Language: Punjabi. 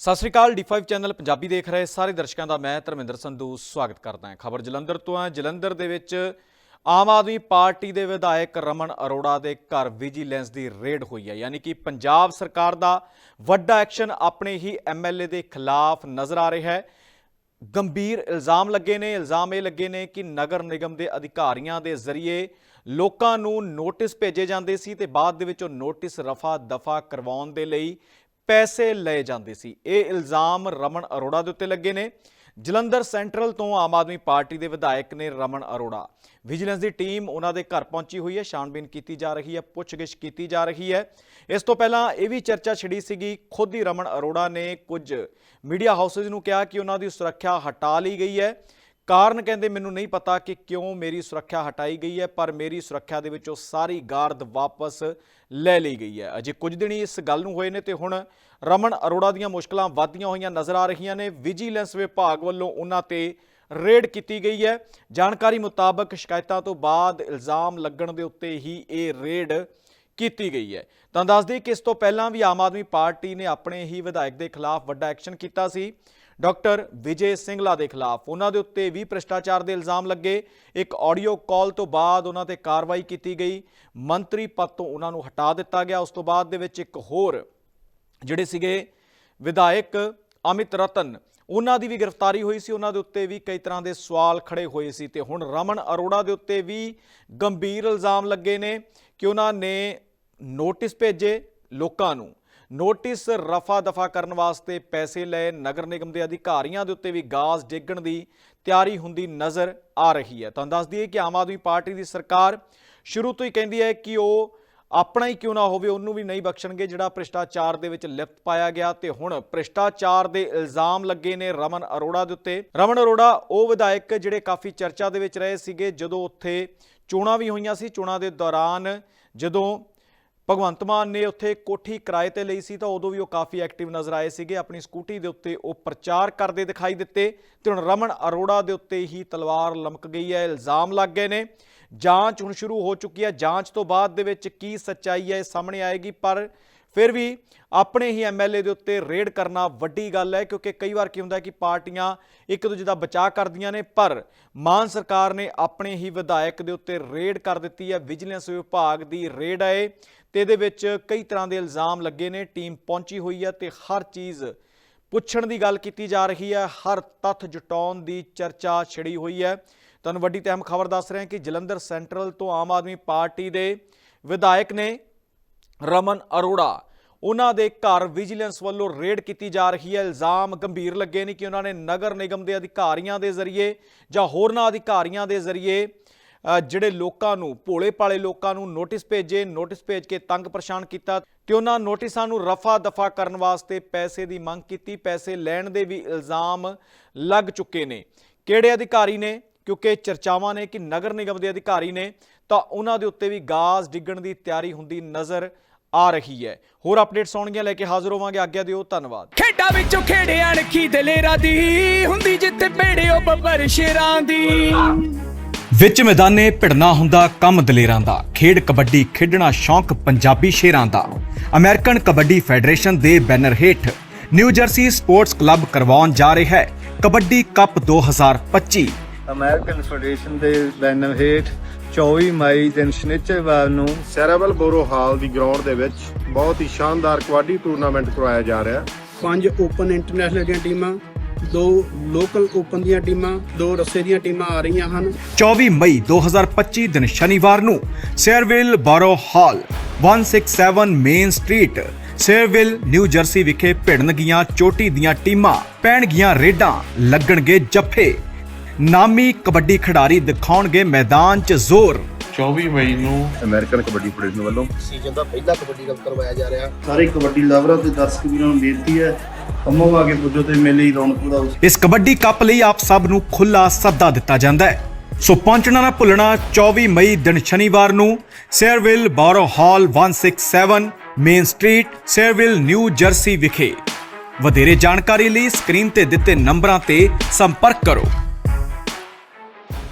ਸਤਿ ਸ੍ਰੀ ਅਕਾਲ D5 ਚੈਨਲ ਪੰਜਾਬੀ ਦੇਖ ਰਹੇ ਸਾਰੇ ਦਰਸ਼ਕਾਂ ਦਾ ਮੈਂ ਧਰਮਿੰਦਰ ਸੰਧੂ ਸਵਾਗਤ ਕਰਦਾ ਹਾਂ ਖਬਰ ਜਲੰਧਰ ਤੋਂ ਹੈ। ਜਲੰਧਰ ਦੇ ਵਿੱਚ ਆਮ ਆਦਮੀ ਪਾਰਟੀ ਦੇ ਵਿਧਾਇਕ ਰਮਨ ਅਰੋੜਾ ਦੇ ਘਰ ਵਿਜੀਲੈਂਸ ਦੀ ਰੇਡ ਹੋਈ ਹੈ। ਯਾਨੀ ਕਿ ਪੰਜਾਬ ਸਰਕਾਰ ਦਾ ਵੱਡਾ ਐਕਸ਼ਨ ਆਪਣੇ ਹੀ ਐਮਐਲਏ ਦੇ ਖਿਲਾਫ ਨਜ਼ਰ ਆ ਰਿਹਾ ਹੈ। ਗੰਭੀਰ ਇਲਜ਼ਾਮ ਲੱਗੇ ਨੇ। ਇਲਜ਼ਾਮ ਇਹ ਲੱਗੇ ਨੇ ਕਿ ਨਗਰ ਨਿਗਮ ਦੇ ਅਧਿਕਾਰੀਆਂ ਦੇ ਜ਼ਰੀਏ ਲੋਕਾਂ ਨੂੰ ਨੋਟਿਸ ਭੇਜੇ ਜਾਂਦੇ ਸੀ ਤੇ ਬਾਅਦ ਦੇ ਵਿੱਚ ਉਹ ਨੋਟਿਸ ਰਫਾ ਦਫਾ ਕਰਵਾਉਣ ਦੇ ਲਈ ਪੈਸੇ ਲਏ ਜਾਂਦੇ ਸੀ। ਇਹ ਇਲਜ਼ਾਮ ਰਮਨ ਅਰੋੜਾ ਦੇ ਉੱਤੇ ਲੱਗੇ ਨੇ। ਜਲੰਧਰ ਸੈਂਟਰਲ ਤੋਂ ਆਮ ਆਦਮੀ ਪਾਰਟੀ ਦੇ ਵਿਧਾਇਕ ਨੇ ਰਮਨ ਅਰੋੜਾ। ਵਿਜੀਲੈਂਸ ਦੀ ਟੀਮ ਉਹਨਾਂ ਦੇ ਘਰ ਪਹੁੰਚੀ ਹੋਈ ਹੈ। ਛਾਣਬੀਨ ਕੀਤੀ ਜਾ ਰਹੀ ਹੈ, ਪੁੱਛਗਿੱਛ ਕੀਤੀ ਜਾ ਰਹੀ ਹੈ। ਇਸ ਤੋਂ ਪਹਿਲਾਂ ਇਹ ਵੀ ਚਰਚਾ ਛਿੜੀ ਸੀਗੀ, ਖੁਦ ਹੀ ਰਮਨ ਅਰੋੜਾ ਨੇ ਕੁਝ ਮੀਡੀਆ ਹਾਊਸਸ ਨੂੰ ਕਿਹਾ ਕਿ ਉਹਨਾਂ ਦੀ ਸੁਰੱਖਿਆ ਹਟਾ ਲਈ ਗਈ ਹੈ। ਕਾਰਨ ਕਹਿੰਦੇ ਮੈਨੂੰ ਨਹੀਂ ਪਤਾ ਕਿ ਕਿਉਂ ਮੇਰੀ ਸੁਰੱਖਿਆ ਹਟਾਈ ਗਈ ਹੈ, ਪਰ ਮੇਰੀ ਸੁਰੱਖਿਆ ਦੇ ਵਿੱਚੋਂ ਸਾਰੀ ਗਾਰਦ ਵਾਪਸ ਲੈ ਲਈ ਗਈ ਹੈ। ਅਜੇ ਕੁਝ ਦਿਨ ਹੀ ਇਸ ਗੱਲ ਨੂੰ ਹੋਏ ਨੇ ਤੇ ਹੁਣ ਰਮਨ ਅਰੋੜਾ ਦੀਆਂ ਮੁਸ਼ਕਲਾਂ ਵਧਦੀਆਂ ਹੋਈਆਂ ਨਜ਼ਰ ਆ ਰਹੀਆਂ ਨੇ। ਵਿਜੀਲੈਂਸ ਵਿਭਾਗ ਵੱਲੋਂ ਉਹਨਾਂ ਤੇ ਰੇਡ ਕੀਤੀ ਗਈ ਹੈ। ਜਾਣਕਾਰੀ ਮੁਤਾਬਕ ਸ਼ਿਕਾਇਤਾਂ ਤੋਂ ਬਾਅਦ ਇਲਜ਼ਾਮ ਲੱਗਣ ਦੇ ਉੱਤੇ ਹੀ ਇਹ ਰੇਡ ਕੀਤੀ ਗਈ ਹੈ। ਤਾਂ ਦੱਸ ਦਈਏ ਕਿ ਇਸ ਤੋਂ ਪਹਿਲਾਂ ਵੀ ਆਮ ਆਦਮੀ ਪਾਰਟੀ ਨੇ ਆਪਣੇ ਹੀ ਵਿਧਾਇਕ ਦੇ ਖਿਲਾਫ ਵੱਡਾ ਐਕਸ਼ਨ ਕੀਤਾ ਸੀ। ਡਾਕਟਰ ਵਿਜੇ ਸਿੰਘਲਾ ਦੇ ਖਿਲਾਫ ਉਹਨਾਂ ਦੇ ਉੱਤੇ ਵੀ ਭ੍ਰਿਸ਼ਟਾਚਾਰ ਦੇ ਇਲਜ਼ਾਮ ਲੱਗੇ। ਇੱਕ ਆਡੀਓ ਕਾਲ ਤੋਂ ਬਾਅਦ ਉਹਨਾਂ ਤੇ ਕਾਰਵਾਈ ਕੀਤੀ ਗਈ। ਮੰਤਰੀ ਪਦ ਤੋਂ ਉਹਨਾਂ ਨੂੰ ਹਟਾ ਦਿੱਤਾ ਗਿਆ। ਉਸ ਤੋਂ ਬਾਅਦ ਦੇ ਵਿੱਚ ਇੱਕ ਹੋਰ ਜਿਹੜੇ ਸੀਗੇ ਵਿਧਾਇਕ ਅਮਿਤ ਰਤਨ, ਉਹਨਾਂ ਦੀ ਵੀ ਗ੍ਰਿਫਤਾਰੀ ਹੋਈ ਸੀ। ਉਹਨਾਂ ਦੇ ਉੱਤੇ ਵੀ ਕਈ ਤਰ੍ਹਾਂ ਦੇ ਸਵਾਲ ਖੜੇ ਹੋਏ ਸੀ ਤੇ ਹੁਣ ਰਮਨ ਅਰੋੜਾ ਦੇ ਉੱਤੇ ਵੀ ਗੰਭੀਰ ਇਲਜ਼ਾਮ ਲੱਗੇ ਨੇ ਕਿ ਉਹਨਾਂ ਨੇ ਨੋਟਿਸ ਭੇਜੇ ਲੋਕਾਂ ਨੂੰ। ਨੋਟਿਸ ਰਫਾ ਦਫਾ ਕਰਨ ਵਾਸਤੇ ਪੈਸੇ ਲਏ ਨਗਰ ਨਿਗਮ ਦੇ ਅਧਿਕਾਰੀਆਂ ਦੇ ਉੱਤੇ ਵੀ ਗਾਜ਼ ਡੇਗਣ ਦੀ ਤਿਆਰੀ ਹੁੰਦੀ ਨਜ਼ਰ ਆ ਰਹੀ ਹੈ। ਤੁਹਾਨੂੰ ਦੱਸ ਦਈਏ ਕਿ ਆਮ ਆਦਮੀ ਪਾਰਟੀ ਦੀ ਸਰਕਾਰ ਸ਼ੁਰੂ ਤੋਂ ਹੀ ਕਹਿੰਦੀ ਹੈ ਕਿ ਉਹ ਆਪਣਾ ਹੀ ਕਿਉਂ ਨਾ ਹੋਵੇ, ਉਹਨੂੰ ਵੀ ਨਹੀਂ ਬਖਸ਼ਣਗੇ, ਜਿਹੜਾ ਭ੍ਰਿਸ਼ਟਾਚਾਰ ਦੇ ਵਿੱਚ ਲਿਪਤ ਪਾਇਆ ਗਿਆ ਤੇ ਹੁਣ ਭ੍ਰਿਸ਼ਟਾਚਾਰ ਦੇ ਇਲਜ਼ਾਮ ਲੱਗੇ ਨੇ ਰਮਨ ਅਰੋੜਾ ਦੇ ਉੱਤੇ। ਰਮਨ ਅਰੋੜਾ, ਉਹ ਵਿਧਾਇਕ ਜਿਹੜੇ ਕਾਫੀ ਚਰਚਾ ਦੇ ਵਿੱਚ ਰਹੇ ਸੀਗੇ, ਜਦੋਂ ਉੱਥੇ ਚੋਣਾਂ ਵੀ ਹੋਈਆਂ ਸੀ, ਚੋਣਾਂ ਦੇ ਦੌਰਾਨ ਜਦੋਂ ਭਗਵੰਤ ਮਾਨ ਨੇ ਉੱਥੇ ਕੋਠੀ ਕਿਰਾਏ ਤੇ ਲਈ ਸੀ ਤਾਂ ਉਦੋਂ ਵੀ ਉਹ ਕਾਫੀ ਐਕਟਿਵ ਨਜ਼ਰ ਆਏ ਸੀਗੇ। ਆਪਣੀ ਸਕੂਟੀ ਦੇ ਉੱਤੇ ਉਹ ਪ੍ਰਚਾਰ ਕਰਦੇ ਦਿਖਾਈ ਦਿੱਤੇ ਤੇ ਹੁਣ ਰਮਨ ਅਰੋੜਾ ਦੇ ਉੱਤੇ ਹੀ ਤਲਵਾਰ ਲਮਕ ਗਈ ਹੈ, ਇਲਜ਼ਾਮ ਲੱਗ ਗਏ ਨੇ। ਜਾਂਚ ਹੁਣ ਸ਼ੁਰੂ ਹੋ ਚੁੱਕੀ ਹੈ। ਜਾਂਚ ਤੋਂ ਬਾਅਦ ਦੇ ਵਿੱਚ ਕੀ ਸੱਚਾਈ ਹੈ ਇਹ ਸਾਹਮਣੇ ਆਏਗੀ, ਪਰ ਫਿਰ ਵੀ ਆਪਣੇ ਹੀ ਐਮਐਲਏ ਦੇ ਉੱਤੇ ਰੇਡ ਕਰਨਾ ਵੱਡੀ ਗੱਲ ਹੈ, ਕਿਉਂਕਿ ਕਈ ਵਾਰ ਕੀ ਹੁੰਦਾ ਹੈ ਕਿ ਪਾਰਟੀਆਂ ਇੱਕ ਦੂਜੇ ਦਾ ਬਚਾਅ ਕਰਦੀਆਂ ਨੇ, ਪਰ ਮਾਨ ਸਰਕਾਰ ਨੇ ਆਪਣੇ ਹੀ ਵਿਧਾਇਕ ਦੇ ਉੱਤੇ ਰੇਡ ਕਰ ਦਿੱਤੀ ਹੈ, ਵਿਜੀਲੈਂਸ ਵਿਭਾਗ ਦੀ ਰੇਡ ਹੈ ਇਹ, ਤੇ ਇਹਦੇ ਵਿੱਚ ਕਈ ਤਰ੍ਹਾਂ ਦੇ ਇਲਜ਼ਾਮ ਲੱਗੇ ਨੇ, ਟੀਮ ਪਹੁੰਚੀ ਹੋਈ ਹੈ ਤੇ ਹਰ ਚੀਜ਼ ਪੁੱਛਣ ਦੀ ਗੱਲ ਕੀਤੀ ਜਾ ਰਹੀ ਹੈ, ਹਰ ਤੱਥ ਜਟਾਉਣ ਦੀ ਚਰਚਾ ਛਿੜੀ ਹੋਈ ਹੈ। ਤੁਹਾਨੂੰ ਵੱਡੀ ਤੇ ਅਹਿਮ ਖਬਰ ਦੱਸ ਰਹੇ ਹਾਂ ਕਿ ਜਲੰਧਰ ਸੈਂਟਰਲ ਤੋਂ ਆਮ ਆਦਮੀ ਪਾਰਟੀ ਦੇ ਵਿਧਾਇਕ ਨੇ ਰਮਨ ਅਰੋੜਾ। ਉਹਨਾਂ ਦੇ ਘਰ ਵਿਜੀਲੈਂਸ ਵੱਲੋਂ ਰੇਡ ਕੀਤੀ ਜਾ ਰਹੀ ਹੈ। ਇਲਜ਼ਾਮ ਗੰਭੀਰ ਲੱਗੇ ਨੇ ਕਿ ਉਹਨਾਂ ਨੇ ਨਗਰ ਨਿਗਮ ਦੇ ਅਧਿਕਾਰੀਆਂ ਦੇ ਜ਼ਰੀਏ ਜਾਂ ਹੋਰਨਾਂ ਅਧਿਕਾਰੀਆਂ ਦੇ ਜ਼ਰੀਏ ਜਿਹੜੇ ਲੋਕਾਂ ਨੂੰ ਭੋਲੇ ਪਾਲੇ ਲੋਕਾਂ ਨੂੰ ਨੋਟਿਸ ਭੇਜੇ, ਨੋਟਿਸ ਭੇਜ ਕੇ ਤੰਗ ਪਰੇਸ਼ਾਨ ਕੀਤਾ ਤੇ ਉਹਨਾਂ ਨੋਟਿਸਾਂ ਨੂੰ ਰਫਾ ਦਫਾ ਕਰਨ ਵਾਸਤੇ ਪੈਸੇ ਦੀ ਮੰਗ ਕੀਤੀ। ਪੈਸੇ ਲੈਣ ਦੇ ਵੀ ਇਲਜ਼ਾਮ ਲੱਗ ਚੁੱਕੇ ਨੇ। ਕਿਹੜੇ ਅਧਿਕਾਰੀ ਨੇ? ਕਿਉਂਕਿ ਚਰਚਾਵਾਂ ਨੇ ਕਿ ਨਗਰ ਨਿਗਮ ਦੇ ਅਧਿਕਾਰੀ ਨੇ ਤਾਂ ਉਹਨਾਂ ਦੇ ਉੱਤੇ ਵੀ ਗਾਜ਼ ਡਿੱਗਣ ਦੀ ਤਿਆਰੀ ਹੁੰਦੀ ਨਜ਼ਰ ਆ ਰਹੀ ਹੈ। ਹੋਰ ਅਪਡੇਟਸ ਆਉਣਗੀਆਂ ਲੈ ਕੇ ਹਾਜ਼ਰ ਹੋਵਾਂਗੇ। ਆਗਿਆ ਦਿਓ ਧੰਨਵਾਦ। ਖੇਡਾਂ ਵਿੱਚੋਂ ਖੇੜੇ ਅਣਖੀ ਦਲੇਰਾ ਦੀ ਹੁੰਦੀ ਜਿੱਥੇ ਪੇੜਿਓ ਬੱਬਰ ਸ਼ੇਰਾਂ ਦੀ। ਵਿੱਚ ਮੈਦਾਨੇ ਭਿੜਨਾ ਹੁੰਦਾ ਕੰਮ ਦਲੇਰਾਂ ਦਾ। ਖੇਡ ਕਬੱਡੀ ਖੇਡਣਾ ਸ਼ੌਂਕ ਪੰਜਾਬੀ ਸ਼ੇਰਾਂ ਦਾ। ਅਮਰੀਕਨ ਕਬੱਡੀ ਫੈਡਰੇਸ਼ਨ ਦੇ ਬੈਨਰ ਹੇਠ ਨਿਊ ਜਰਸੀ ਸਪੋਰਟਸ ਕਲੱਬ ਕਰਵਾਉਣ ਜਾ ਰਿਹਾ ਹੈ। ਕਬੱਡੀ ਕੱਪ 2025 ਅਮਰੀਕਨ ਫੈਡਰੇਸ਼ਨ ਦੇ ਬੈਨਰ ਹੇਠ 24 ਮਈ ਦਿਨ ਸ਼ਨੀਚਰਵਾਰ ਨੂੰ ਸੈਰਾਬਲ ਬੋਰੋ ਹਾਲ ਦੀ ਗਰਾਊਂਡ ਦੇ ਵਿੱਚ ਬਹੁਤ ਹੀ ਸ਼ਾਨਦਾਰ ਕਬੱਡੀ ਟੂਰਨਾਮੈਂਟ ਕਰਵਾਇਆ ਜਾ ਰਿਹਾ। ਹੈ ਪੰਜ ਓਪਨ ਇੰਟਰਨੈਸ਼ਨਲ ਦੀਆਂ ਟੀਮਾਂ ਦੋ ਲੋਕਲ ਓਪਨ ਦੀਆਂ ਟੀਮਾਂ ਦੋ ਰੱਸੇ ਦੀਆਂ ਟੀਮਾਂ ਆ ਰਹੀਆਂ ਹਨ। 24 ਮਈ 2025 ਦਿਨ ਸ਼ਨੀਵਾਰ ਨੂੰ Sayreville borough hall 167 main street Sayreville New Jersey ਵਿਖੇ ਭਿੜਨਗੀਆਂ ਚੋਟੀ ਦੀਆਂ ਟੀਮਾਂ ਪੈਣਗੀਆਂ ਰੇਡਾਂ ਲੱਗਣਗੇ ਜੱਫੇ। ਨਾਮੀ ਕਬੱਡੀ ਖਿਡਾਰੀ ਦਿਖਾਉਣਗੇ ਮੈਦਾਨ 'ਚ ਜ਼ੋਰ। 24 ਮਈ ਨੂੰ ਅਮਰੀਕਨ ਕਬੱਡੀ ਫੈਡਰੇਸ਼ਨ ਵੱਲੋਂ। ਸੀਜ਼ਨ ਦਾ ਪਹਿਲਾ ਕਬੱਡੀ ਕੱਪ ਕਰਵਾਇਆ ਜਾ ਰਿਹਾ। ਸਾਰੇ ਕਬੱਡੀ ਲਵਰਾਂ ਤੇ ਦਰਸ਼ਕ ਵੀਰਾਂ ਨੂੰ ਬੇਨਤੀ ਹੈ ਕੰਮੋਂ ਆ ਕੇ ਪੁੱਜੋ ਤੇ ਮੇਲੇ ਦੀ ਰੌਣਕ ਵਧਾਓ। ਇਸ ਕਬੱਡੀ ਕੱਪ ਲਈ ਆਪ ਸਭ ਨੂੰ ਖੁੱਲਾ ਸੱਦਾ ਦਿੱਤਾ ਜਾਂਦਾ ਹੈ। ਸੋ ਪਹੁੰਚਣਾ ਨਾ ਭੁੱਲਣਾ 24 ਮਈ ਦਿਨ ਸ਼ਨੀਵਾਰ ਨੂੰ Sayreville borough hall 167 main street Sayreville New Jersey ਵਿਖੇ। ਵਧੇਰੇ ਜਾਣਕਾਰੀ ਲਈ ਸਕਰੀਨ ਤੇ ਦਿੱਤੇ ਨੰਬਰਾਂ ਤੇ ਸੰਪਰਕ ਕਰੋ।